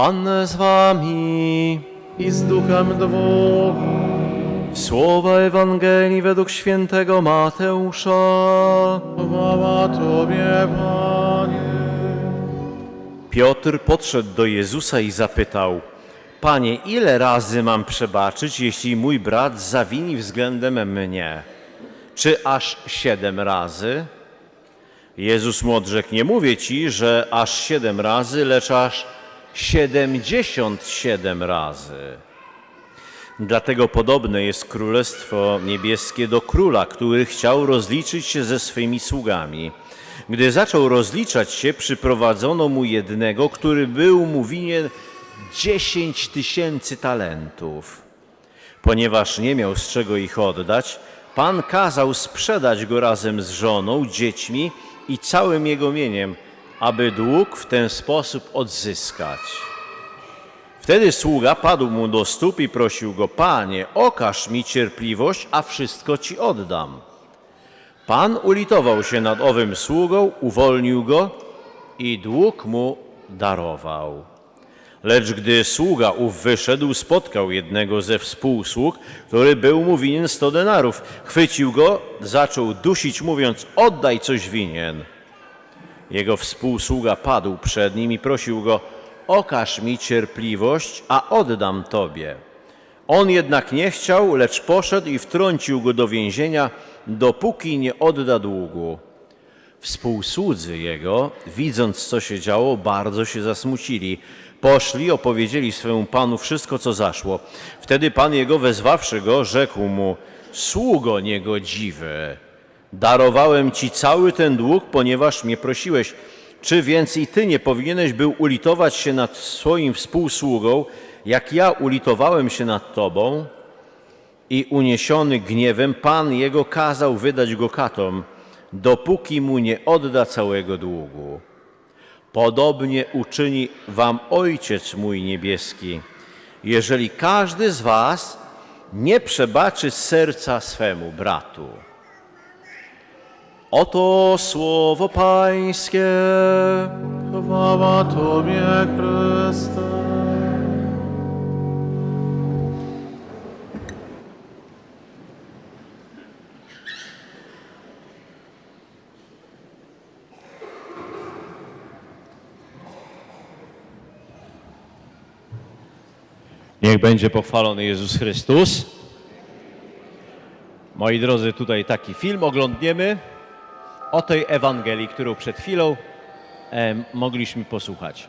Pan z wami. i z duchem Twoim. Słowa Ewangelii według świętego Mateusza. Chwała Tobie, Panie. Piotr podszedł do Jezusa i zapytał: Panie, ile razy mam przebaczyć, jeśli mój brat zawini względem mnie? Czy aż siedem razy? Jezus mu odrzekł: Nie mówię ci, że aż siedem razy, lecz aż siedemdziesiąt siedem razy. Dlatego podobne jest Królestwo Niebieskie do króla, który chciał rozliczyć się ze swymi sługami. Gdy zaczął rozliczać się, przyprowadzono mu jednego, który był mu winien dziesięć tysięcy talentów. Ponieważ nie miał z czego ich oddać, Pan kazał sprzedać go razem z żoną, dziećmi i całym jego mieniem, aby dług w ten sposób odzyskać. Wtedy sługa padł mu do stóp i prosił go: Panie, okaż mi cierpliwość, a wszystko ci oddam. Pan ulitował się nad owym sługą, uwolnił go i dług mu darował. Lecz gdy sługa ów wyszedł, spotkał jednego ze współsług, który był mu winien sto denarów. Chwycił go, zaczął dusić, mówiąc: Oddaj coś winien. Jego współsługa padł przed nim i prosił go: Okaż mi cierpliwość, a oddam tobie. On jednak nie chciał, lecz poszedł i wtrącił go do więzienia, dopóki nie odda długu. Współsłudzy jego, widząc co się działo, bardzo się zasmucili. Poszli, opowiedzieli swemu panu wszystko, co zaszło. Wtedy pan jego, wezwawszy go, rzekł mu: Sługo niegodziwy, darowałem ci cały ten dług, ponieważ mnie prosiłeś. Czy więc i ty nie powinieneś był ulitować się nad swoim współsługą, jak ja ulitowałem się nad tobą? I uniesiony gniewem, pan jego kazał wydać go katom, dopóki mu nie odda całego długu. Podobnie uczyni wam Ojciec mój niebieski, jeżeli każdy z was nie przebaczy serca swemu bratu. Oto słowo Pańskie. Chwała Tobie, Chryste. Niech będzie pochwalony Jezus Chrystus. Moi drodzy, tutaj taki film oglądniemy o tej Ewangelii, którą przed chwilą mogliśmy posłuchać.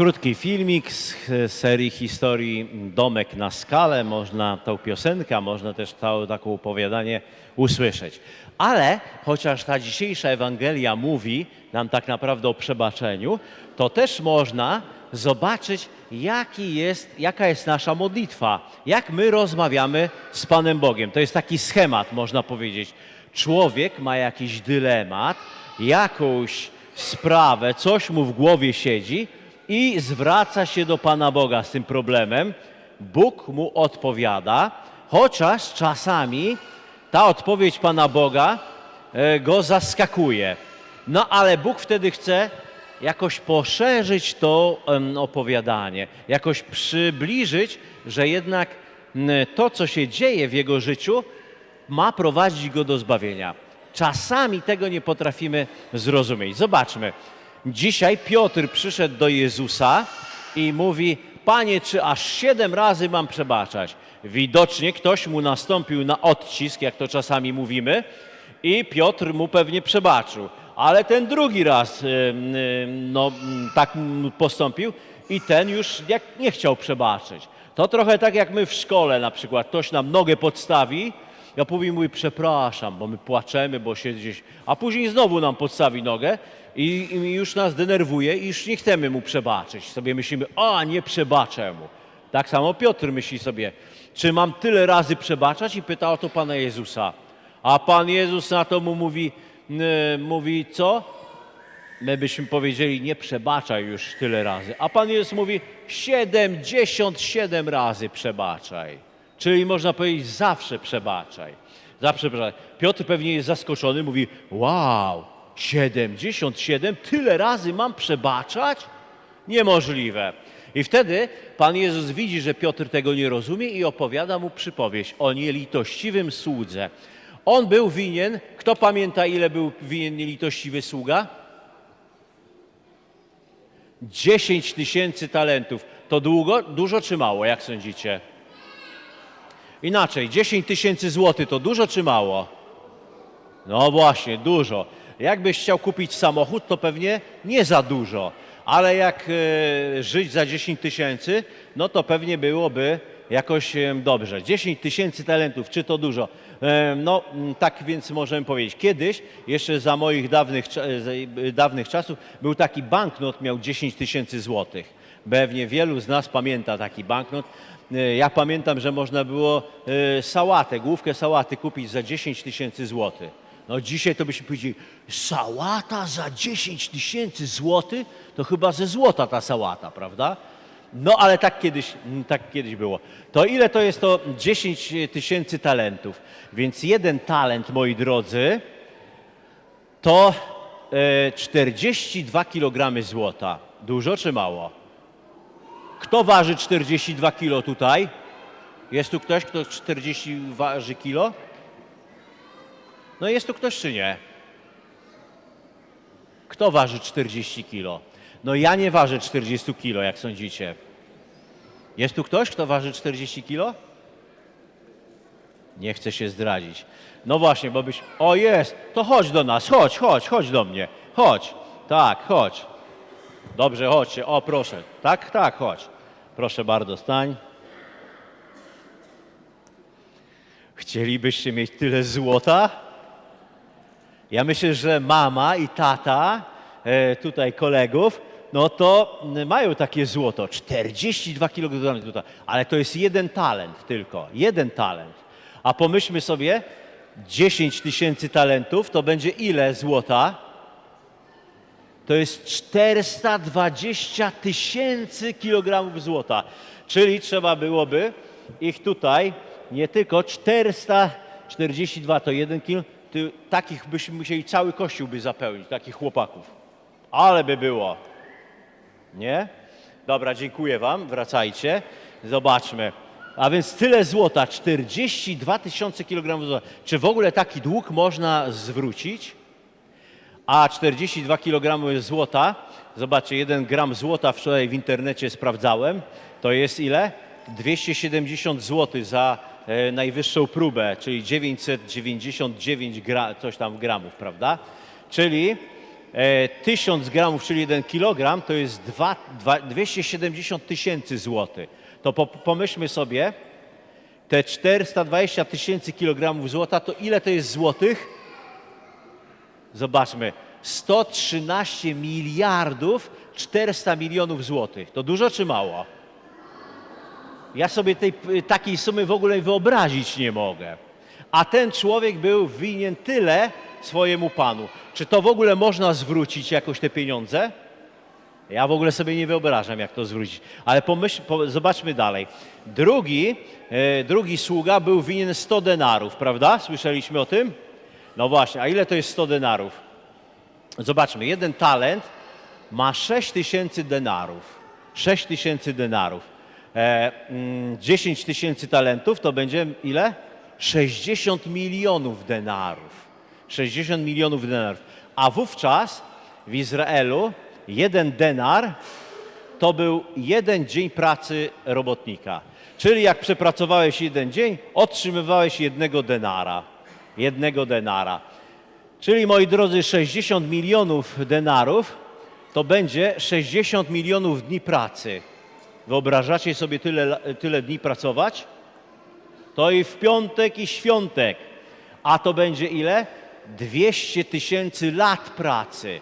Krótki filmik z serii historii Domek na skalę. Można tą piosenkę, można też to takie opowiadanie usłyszeć. Ale chociaż ta dzisiejsza Ewangelia mówi nam tak naprawdę o przebaczeniu, to też można zobaczyć, jaki jest, jaka jest nasza modlitwa, jak my rozmawiamy z Panem Bogiem. To jest taki schemat, można powiedzieć. Człowiek ma jakiś dylemat, jakąś sprawę, coś mu w głowie siedzi i zwraca się do Pana Boga z tym problemem. Bóg mu odpowiada, chociaż czasami ta odpowiedź Pana Boga e, go zaskakuje. No ale Bóg wtedy chce jakoś poszerzyć to opowiadanie, jakoś przybliżyć, że jednak to, co się dzieje w jego życiu, ma prowadzić go do zbawienia. Czasami tego nie potrafimy zrozumieć. Zobaczmy. Dzisiaj Piotr przyszedł do Jezusa i mówi: Panie, czy aż siedem razy mam przebaczać? Widocznie ktoś mu nastąpił na odcisk, jak to czasami mówimy, i Piotr mu pewnie przebaczył. Ale ten drugi raz no, tak postąpił i ten już nie chciał przebaczyć. To trochę tak jak my w szkole na przykład. Ktoś nam nogę podstawi, ja później mówi przepraszam, bo my płaczemy, bo się gdzieś... A później znowu nam podstawi nogę i, i już nas denerwuje i już nie chcemy mu przebaczyć. Sobie myślimy, a nie przebaczę mu. Tak samo Piotr myśli sobie, czy mam tyle razy przebaczać? I pyta o to Pana Jezusa. A Pan Jezus na to mu mówi, y, mówi co? My byśmy powiedzieli, nie przebaczaj już tyle razy. A Pan Jezus mówi, 77 razy przebaczaj. Czyli można powiedzieć, zawsze przebaczaj. Zawsze przebaczaj. Piotr pewnie jest zaskoczony, mówi, wow, 77, tyle razy mam przebaczać? Niemożliwe. I wtedy Pan Jezus widzi, że Piotr tego nie rozumie i opowiada mu przypowieść o nielitościwym słudze. On był winien, kto pamięta ile był winien nielitościwy sługa? 10 tysięcy talentów. To długo, dużo czy mało, jak sądzicie? Inaczej, 10 tysięcy złotych to dużo czy mało? No właśnie, dużo. Jakbyś chciał kupić samochód, to pewnie nie za dużo. Ale jak e, żyć za 10 tysięcy, no to pewnie byłoby jakoś dobrze. 10 tysięcy talentów, czy to dużo? No, tak więc możemy powiedzieć. Kiedyś, jeszcze za moich dawnych, e, e, dawnych czasów, był taki banknot, miał 10 tysięcy złotych. Pewnie wielu z nas pamięta taki banknot. Ja pamiętam, że można było sałatę, główkę sałaty kupić za 10 tysięcy złotych. No dzisiaj to byśmy powiedzieli, sałata za 10 tysięcy złotych? To chyba ze złota ta sałata, prawda? No ale tak kiedyś, mm, tak kiedyś było. To ile to jest to 10 tysięcy talentów? Więc jeden talent, moi drodzy, to e, 42 kg złota. Dużo czy mało? Kto waży 42 kilo tutaj? Jest tu ktoś, kto 40 waży kilo? No jest tu ktoś czy nie? Kto waży 40 kilo? No ja nie ważę 40 kilo, jak sądzicie. Jest tu ktoś, kto waży 40 kilo? Nie chce się zdradzić. No właśnie, bo byś... O jest, to chodź do nas, chodź, chodź, chodź do mnie. Chodź, tak, chodź. Dobrze, chodźcie, o proszę. Tak, tak, chodź. Proszę bardzo, stań. Chcielibyście mieć tyle złota? Ja myślę, że mama i tata, e, tutaj kolegów, no to mają takie złoto, 42 kg złota, ale to jest jeden talent tylko, jeden talent. A pomyślmy sobie, 10 tysięcy talentów to będzie ile złota? To jest 420 tysięcy kilogramów złota. Czyli trzeba byłoby ich tutaj nie tylko 442 to jeden kilo, ty, takich byśmy musieli cały kościół by zapełnić, takich chłopaków. Ale by było. Nie? Dobra, dziękuję Wam, wracajcie. Zobaczmy. A więc tyle złota, 42 tysiące kilogramów złota. Czy w ogóle taki dług można zwrócić? a 42 kg złota, zobaczcie, 1 gram złota wczoraj w internecie sprawdzałem, to jest ile? 270 zł za najwyższą próbę, czyli 999 gra, coś tam gramów, prawda? Czyli e, 1000 gramów, czyli 1 kilogram, to jest dwa, dwa, 270 tysięcy złotych. To po, pomyślmy sobie, te 420 tysięcy kilogramów złota, to ile to jest złotych? Zobaczmy, 113 miliardów 400 milionów złotych. To dużo czy mało? Ja sobie tej, takiej sumy w ogóle wyobrazić nie mogę. A ten człowiek był winien tyle swojemu panu. Czy to w ogóle można zwrócić jakoś te pieniądze? Ja w ogóle sobie nie wyobrażam, jak to zwrócić. Ale pomyśl, po, zobaczmy dalej. Drugi, e, drugi sługa był winien 100 denarów, prawda? Słyszeliśmy o tym? No właśnie, a ile to jest 100 denarów? Zobaczmy, jeden talent ma 6 tysięcy denarów. 6 tysięcy denarów. E, mm, 10 tysięcy talentów to będzie ile? 60 milionów denarów. 60 milionów denarów. A wówczas w Izraelu jeden denar to był jeden dzień pracy robotnika. Czyli jak przepracowałeś jeden dzień, otrzymywałeś jednego denara. Jednego denara. Czyli moi drodzy, 60 milionów denarów to będzie 60 milionów dni pracy. Wyobrażacie sobie tyle, tyle dni pracować? To i w piątek, i świątek. A to będzie ile? 200 tysięcy lat pracy.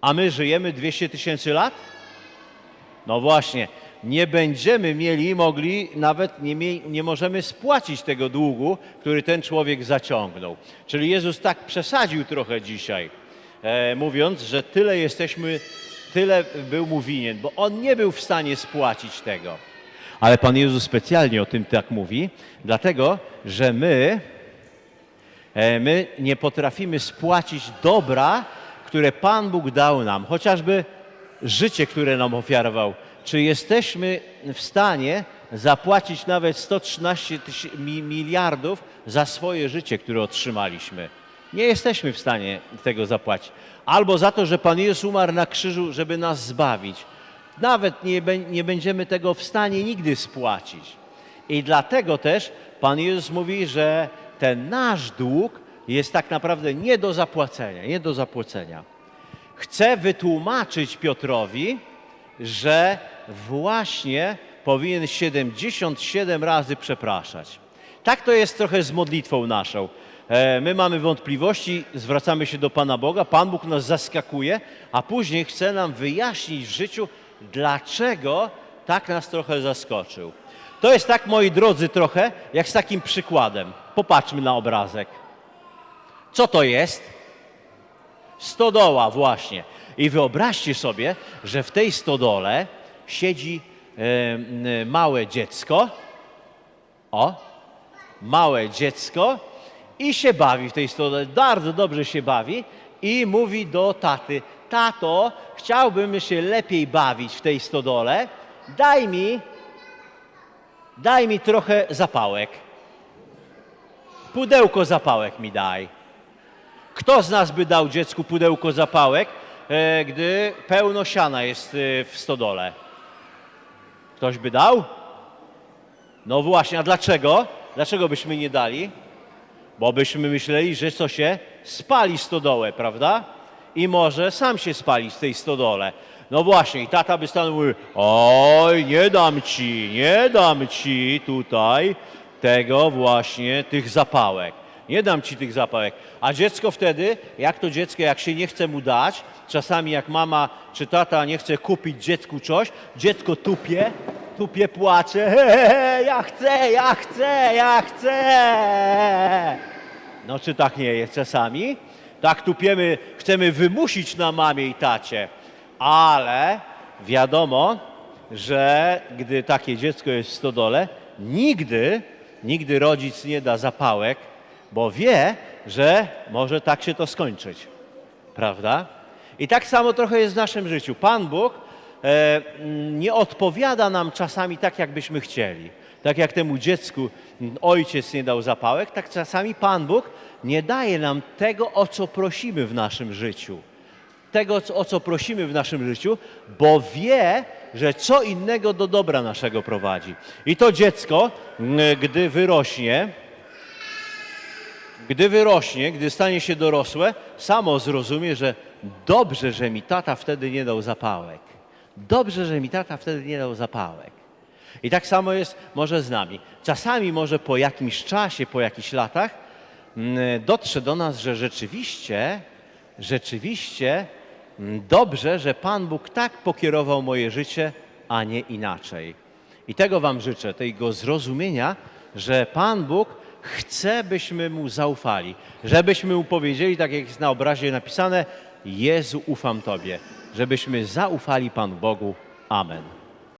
A my żyjemy 200 tysięcy lat? No właśnie, nie będziemy mieli, mogli, nawet nie, nie możemy spłacić tego długu, który ten człowiek zaciągnął. Czyli Jezus tak przesadził trochę dzisiaj, e, mówiąc, że tyle jesteśmy, tyle był mu winien, bo on nie był w stanie spłacić tego. Ale Pan Jezus specjalnie o tym tak mówi, dlatego, że my, e, my nie potrafimy spłacić dobra, które Pan Bóg dał nam, chociażby życie, które nam ofiarował. Czy jesteśmy w stanie zapłacić nawet 113 tysi- mi- miliardów za swoje życie, które otrzymaliśmy? Nie jesteśmy w stanie tego zapłacić. Albo za to, że Pan Jezus umarł na krzyżu, żeby nas zbawić. Nawet nie, nie będziemy tego w stanie nigdy spłacić. I dlatego też Pan Jezus mówi, że ten nasz dług jest tak naprawdę nie do zapłacenia, nie do zapłacenia. Chcę wytłumaczyć Piotrowi, że właśnie powinien 77 razy przepraszać. Tak to jest trochę z modlitwą naszą. E, My mamy wątpliwości, zwracamy się do Pana Boga, Pan Bóg nas zaskakuje, a później chce nam wyjaśnić w życiu, dlaczego tak nas trochę zaskoczył. To jest tak, moi drodzy, trochę jak z takim przykładem. Popatrzmy na obrazek. Co to jest? Stodoła właśnie. I wyobraźcie sobie, że w tej stodole siedzi m, małe dziecko. O, małe dziecko i się bawi w tej stodole. Bardzo dobrze się bawi i mówi do taty: Tato, chciałbym się lepiej bawić w tej stodole. Daj mi, daj mi trochę zapałek. Pudełko zapałek mi daj. Kto z nas by dał dziecku pudełko zapałek, e, gdy pełno siana jest e, w stodole? Ktoś by dał? No właśnie, a dlaczego? Dlaczego byśmy nie dali? Bo byśmy myśleli, że co się spali stodołę, prawda? I może sam się spali z tej stodole. No właśnie, i tata by stanął i mówił, oj, nie dam ci, nie dam ci tutaj tego właśnie, tych zapałek. Nie dam ci tych zapałek. A dziecko wtedy, jak to dziecko, jak się nie chce mu dać, czasami jak mama czy tata nie chce kupić dziecku coś, dziecko tupie, tupie, płacze, he, he, he, ja chcę, ja chcę, ja chcę. No czy tak nie jest czasami? Tak tupiemy, chcemy wymusić na mamie i tacie, ale wiadomo, że gdy takie dziecko jest w stodole, nigdy, nigdy rodzic nie da zapałek, bo wie, że może tak się to skończyć. Prawda? I tak samo trochę jest w naszym życiu. Pan Bóg nie odpowiada nam czasami tak, jakbyśmy chcieli. Tak jak temu dziecku mm, ojciec nie dał zapałek, tak czasami Pan Bóg nie daje nam tego, o co prosimy w naszym życiu. Tego, o co prosimy w naszym życiu, bo wie, że co innego do dobra naszego prowadzi. I to dziecko, mm, gdy wyrośnie, Gdy wyrośnie, gdy stanie się dorosłe, samo zrozumie, że dobrze, że mi tata wtedy nie dał zapałek. Dobrze, że mi tata wtedy nie dał zapałek. I tak samo jest może z nami. Czasami może po jakimś czasie, po jakichś latach mm, dotrze do nas, że rzeczywiście, rzeczywiście mm, dobrze, że Pan Bóg tak pokierował moje życie, a nie inaczej. I tego Wam życzę, tego zrozumienia, że Pan Bóg chce, byśmy Mu zaufali, żebyśmy Mu powiedzieli, tak jak jest na obrazie napisane, Jezu, ufam Tobie, żebyśmy zaufali Panu Bogu. Amen.